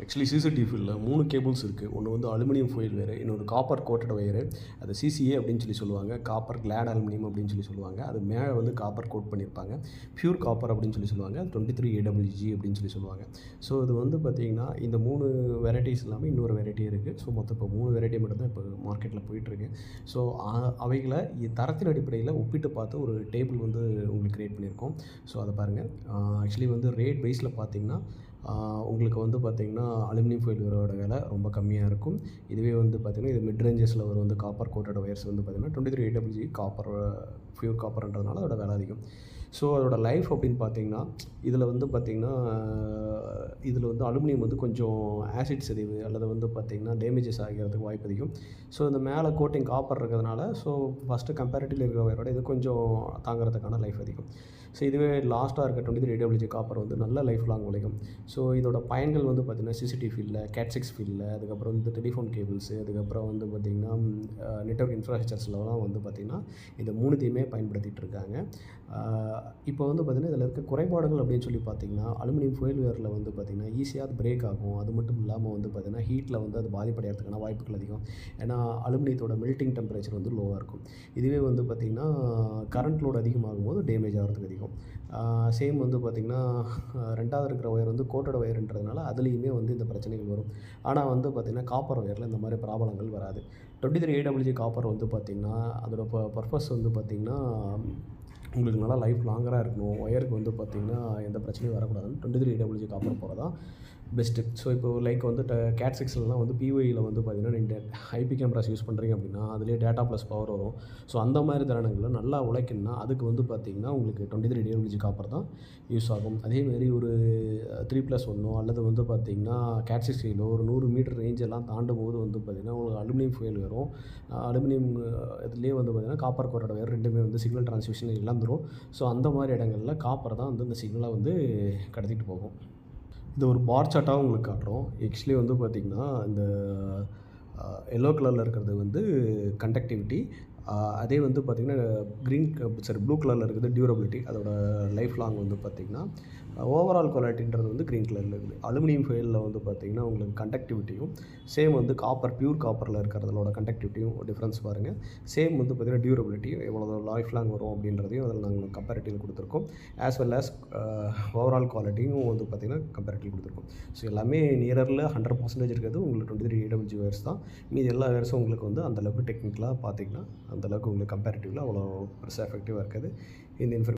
Actually CCTV ஃபீல்டில் மூணு cables இருக்குது ஒன்று வந்து அலுமினியம் ஃபோயில் வேறு இன்னொரு காப்பர் கோட்டட் வயரு அது சிசிஏ அப்படின்னு சொல்லி சொல்லுவாங்க. காப்பர் கிளாட் அலுமினியம் அப்படின்னு சொல்லி சொல்லுவாங்க. அது மேலே வந்து காப்பர் கோட் பண்ணியிருப்பாங்க பியூர் காப்பர் அப்படின்னு சொல்லி சொல்லுவாங்க. டுவெண்ட்டி த்ரீ ஏடபிள்யூஜி அப்படின்னு சொல்லி சொல்லுவாங்க. ஸோ இது வந்து பார்த்திங்கன்னா இந்த மூணு வெரைட்டிஸ் இல்லாமல் இன்னொரு வெரைட்டி இருக்குது ஸோ மொத்தம் இப்போ மூணு வெரைட்டி மட்டும்தான் இப்போ மார்க்கெட்டில் போயிட்டுருக்கு ஸோ அவைகளை தரத்தின் அடிப்படையில் ஒப்பிட்டு பார்த்து ஒரு டேபிள் வந்து உங்களுக்கு க்ரியேட் பண்ணியிருக்கோம் ஸோ அதை பாருங்கள் ஆக்சுவலி வந்து ரேட் வைஸில் பார்த்தீங்கன்னா உங்களுக்கு வந்து பார்த்திங்கன்னா அலுமினியம் வரோட விலை ரொம்ப கம்மியாக இருக்கும். இதுவே வந்து பார்த்திங்கன்னா இது மிட் ரேஞ்சஸில் வரும். வந்து காப்பர் கோட்டட் ஒயர்ஸ் வந்து பார்த்திங்கன்னா twenty three AWG copper pure காப்பர்ன்றதுனால அதோட விலை அதிகம். ஸோ அதோட லைஃப் அப்படின்னு பார்த்தீங்கன்னா இதில் வந்து பார்த்திங்கன்னா இதில் வந்து அலுமினியம் வந்து கொஞ்சம் ஆசிட் செறிவு அல்லது வந்து பார்த்திங்கன்னா டேமேஜஸ் ஆகிறதுக்கு வாய்ப்பு அதிகம். ஸோ இந்த மேலே கோட்டிங் காப்பர் இருக்கிறதுனால ஸோ ஃபஸ்ட்டு கம்பேரிட்டிவ் இருக்கிற வயரோட இது கொஞ்சம் தாங்கிறதுக்கான லைஃப் அதிகம். ஸோ இதுவே லாஸ்ட்டாக இருக்க டுவெண்ட்டி த்ரீ காப்பர் வந்து நல்ல லைஃப் லாங் உழைக்கும். ஸோ இதோட பயன்கள் வந்து பார்த்திங்கன்னா சிசிடிவி ஃபீல்டில் கேட் சிக்ஸ் ஃபீல்டில் அதுக்கப்புறம் வந்து டெலிஃபோன் கேபிள்ஸு அதுக்கப்புறம் வந்து பார்த்திங்கன்னா நெட்ஒர்க் இன்ஃப்ராஸ்ட்ரக்சர்ஸ்லாம் வந்து பார்த்திங்கன்னா இந்த மூணுத்தையுமே பயன்படுத்திகிட்டு இருக்காங்க. இப்போ வந்து பார்த்திங்கன்னா இதில் இருக்க குறைபாடுகள் அப்படின்னு சொல்லி பார்த்திங்கன்னா அலுமினியம் ஃபோயில் வேரில் வந்து பார்த்திங்கன்னா ஈஸியாக அது பிரேக் ஆகும். அது மட்டும் இல்லாமல் வந்து பார்த்திங்கன்னா ஹீட்டில் வந்து அது பாதிப்படைகிறதுக்கான வாய்ப்புகள் அதிகம். ஏன்னா அலுமினியத்தோட மெல்ட்டிங் டெம்பரேச்சர் வந்து லோவாக இருக்கும். இதுவே வந்து பார்த்திங்கன்னா கரண்ட் லோடு அதிகமாகும் போது டேமேஜ் ஆகிறதுக்கு அதிகம். சேம் வந்து பார்த்திங்கன்னா ரெண்டாவது இருக்கிற ஒயர் வந்து கோட்டோட ஒயர்ன்றதுனால அதுலேயுமே வந்து இந்த பிரச்சனைகள் வரும். ஆனால் வந்து பார்த்திங்கன்னா காப்பர் ஒயரில் இந்த மாதிரி ப்ராப்ளங்கள் வராது. டுவெண்ட்டி த்ரீ ஏடபிள்யூஜி காப்பர் வந்து பார்த்திங்கன்னா அதோட ப பர்பஸ் வந்து பார்த்திங்கன்னா உங்களுக்கு நல்லா லைஃப் லாங்கராக இருக்கணும். ஒயருக்கு வந்து பார்த்திங்கன்னா எந்த பிரச்சனையும் வரக்கூடாதுன்னு டுவெண்ட்டி த்ரீ ஏடபிள்யூஜி காப்பர் போகிறதா பெஸ்ட்டு ஸோ இப்போ லைக் வந்து கேட் சிக்ஸ்லாம் வந்து பிஒயில் வந்து பார்த்திங்கன்னா நீங்கள் ஐபி கேமராஸ் யூஸ் பண்ணுறீங்க அப்படின்னா அதுலேயே டேட்டா ப்ளஸ் பவர் வரும். ஸோ அந்த மாதிரி தருணங்களில் நல்லா உழைக்கணும்னா அதுக்கு வந்து பார்த்திங்கன்னா உங்களுக்கு டுவெண்ட்டி த்ரீ டேபிள்யூஜி காப்பர் தான் யூஸ் ஆகும். அதேமாரி ஒரு த்ரீ ப்ளஸ் ஒன்னோ அல்லது வந்து பார்த்திங்கன்னா கேட் சிக்ஸ்டிலோ ஒரு நூறு மீட்டர் ரேஞ்செல்லாம் தாண்டும் போது வந்து பார்த்திங்கன்னா உங்களுக்கு அலுமினியம் ஃபுயல் வரும். அலுமினியம் இதுலேயே வந்து பார்த்திங்கன்னா காப்பர் கோரோட வேறு ரெண்டுமே வந்து சிக்னல் டிரான்ஸ்மிஷன் இழந்துரும் ஸோ அந்த மாதிரி இடங்களில் காப்பர் தான் வந்து இந்த சிக்னலை வந்து கடத்திட்டு போகும். இது ஒரு பார் சார்ட்டாக உங்களுக்கு காட்டுறோம். ஆக்சுவலி வந்து பார்த்திங்கன்னா இந்த எல்லோ கலரில் இருக்கிறது வந்து கண்டக்டிவிட்டி அதே வந்து பார்த்திங்கன்னா க்ரீன் சாரி ப்ளூ கலரில் இருக்கிறது டியூரபிலிட்டி அதோட லைஃப் லாங் வந்து பார்த்திங்கன்னா ஓவரால் குவாலிட்டின்றது வந்து க்ரீன் கலரில் இருக்குது. அலுமினியம் ஃபெயிலில் வந்து பார்த்திங்கன்னா உங்களுக்கு கண்டக்டிவிட்டியும் சேம் வந்து காப்பர் பியூர் காப்பரில் இருக்கிறதோட கண்டக்டிவிட்டியும் டிஃப்ரென்ஸ் பாருங்கள் சேம் வந்து பார்த்திங்கன்னா டியூரபிலிட்டியும் எவ்வளோ லைஃப் லாங் வரும் அப்படின்றதையும் அதில் நாங்கள் கம்பேரிட்டிவ் கொடுத்துருக்கோம். ஆஸ் வெல் ஆஸ் ஓவரால் குவாலிட்டியும் வந்து பார்த்திங்கன்னா கம்பேரிட்டிவ் கொடுத்துருக்கோம். ஸோ எல்லாமே நியரில் ஹண்ட்ரட் பர்சன்டேஜ் இருக்கிறது. உங்களுக்கு டுவெண்ட்டி த்ரீ ஏடபிள்யூ வேர்ஸ் தான். மீதி எல்லா வேர்ஸும் உங்களுக்கு வந்து அந்தளவுக்கு டெக்னிக்கலாக பார்த்தீங்கன்னா அந்தளவுக்கு உங்களுக்கு கம்பேரிட்டிவ்ல அவ்வளோ பெருசாக எஃபெக்டிவாக இருக்காது. இந்த இன்ஃபர்